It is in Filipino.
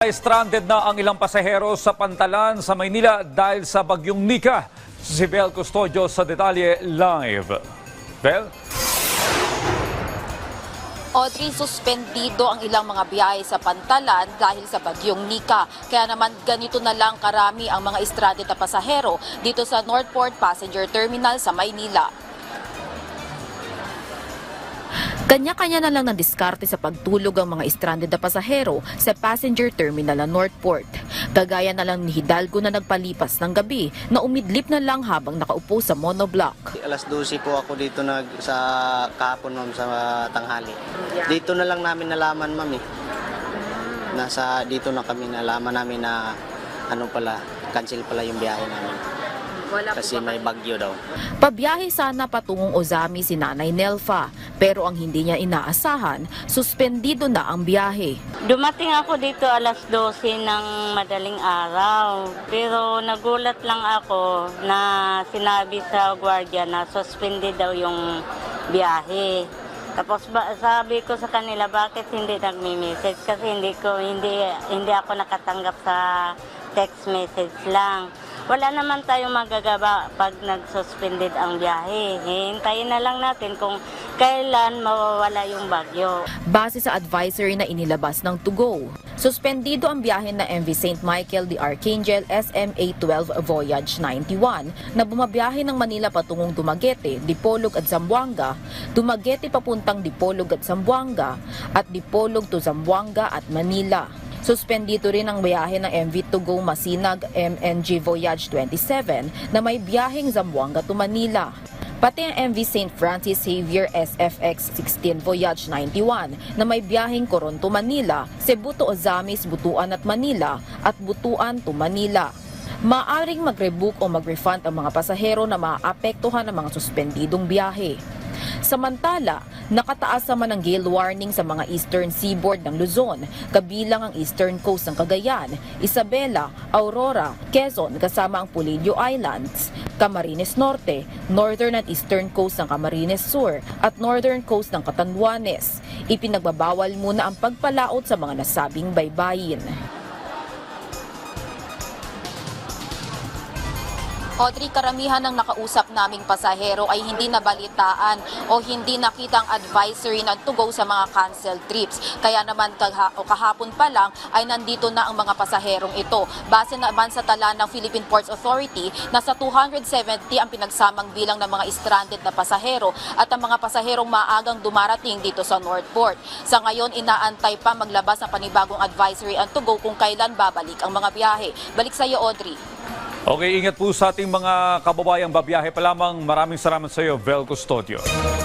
Stranded na ang ilang pasahero sa Pantalan sa Maynila dahil sa bagyong Nika. Si Bel Custodio sa detalye live. Bel? Audrey, suspendido ang ilang mga biyahe sa Pantalan dahil sa bagyong Nika. Kaya naman ganito na lang karami ang mga stranded na pasahero dito sa Northport Passenger Terminal sa Maynila. Kanya-kanya na lang ng diskarte sa pagtulog ang mga stranded na pasahero sa passenger terminal ng Northport. Kagaya na lang ni Hidalgo na nagpalipas ng gabi na umidlip na lang habang nakaupo sa monoblock. Alas 12 po ako dito nag sa kahapon ma'am sa tanghali. Dito na lang namin nalaman ma'am eh. Nasa dito na kami nalaman namin na ano pala, cancel pala yung biyahe namin. Kasi may bagyo daw. Pabiyahe sana patungong Ozami si Nanay Nelfa, pero ang hindi niya inaasahan, suspendido na ang biyahe. Dumating ako dito alas 12 ng madaling araw. Pero nagulat lang ako na sinabi sa gwardiya na suspended daw yung biyahe. Tapos ba, sabi ko sa kanila bakit hindi nagmi-message kasi hindi ko hindi hindi ako nakatanggap sa text message lang. Wala naman tayong magagawa pag nag-suspended ang biyahe. Hintayin na lang natin kung kailan mawawala yung bagyo. Base sa advisory na inilabas ng To Go, suspendido ang biyahe na MV St. Michael the Archangel SMA 12 Voyage 91 na bumabiyahe ng Manila patungong Dumaguete, Dipolog at Zamboanga, Dumaguete papuntang Dipolog at Zamboanga, at Dipolog to Zamboanga at Manila. Suspendido rin ang biyahe ng MV To Masinag MNG Voyage 27 na may biyaheng Zamboanga to Manila. Pati ang MV St. Francis Xavier SFX 16 Voyage 91 na may biyaheng Coron to Manila, Cebu to Ozamis, Butuan at Manila at Butuan to Manila. Maaring mag-rebook o mag-refund ang mga pasahero na maapektuhan ng mga suspendidong biyahe. Samantala, nakataas naman ang gale warning sa mga eastern seaboard ng Luzon, kabilang ang eastern coast ng Cagayan, Isabela, Aurora, Quezon kasama ang Pulidio Islands, Camarines Norte, northern at eastern coast ng Camarines Sur at northern coast ng Catanduanes. Ipinagbabawal muna ang pagpalaot sa mga nasabing baybayin. Audrey, karamihan ng nakausap naming pasahero ay hindi nabalitaan o hindi nakitang advisory ng to go sa mga canceled trips. Kaya naman kahapon pa lang ay nandito na ang mga pasaherong ito. Base naman sa tala ng Philippine Ports Authority, nasa 270 ang pinagsamang bilang ng mga stranded na pasahero at ang mga pasaherong maagang dumarating dito sa Northport. Sa ngayon, inaantay pa maglabas ng panibagong advisory ang to go kung kailan babalik ang mga biyahe. Balik sa iyo, Audrey. Okay, ingat po sa ating mga kababayang babiyahe pa lamang. Maraming salamat sa iyo, Bel Custodio.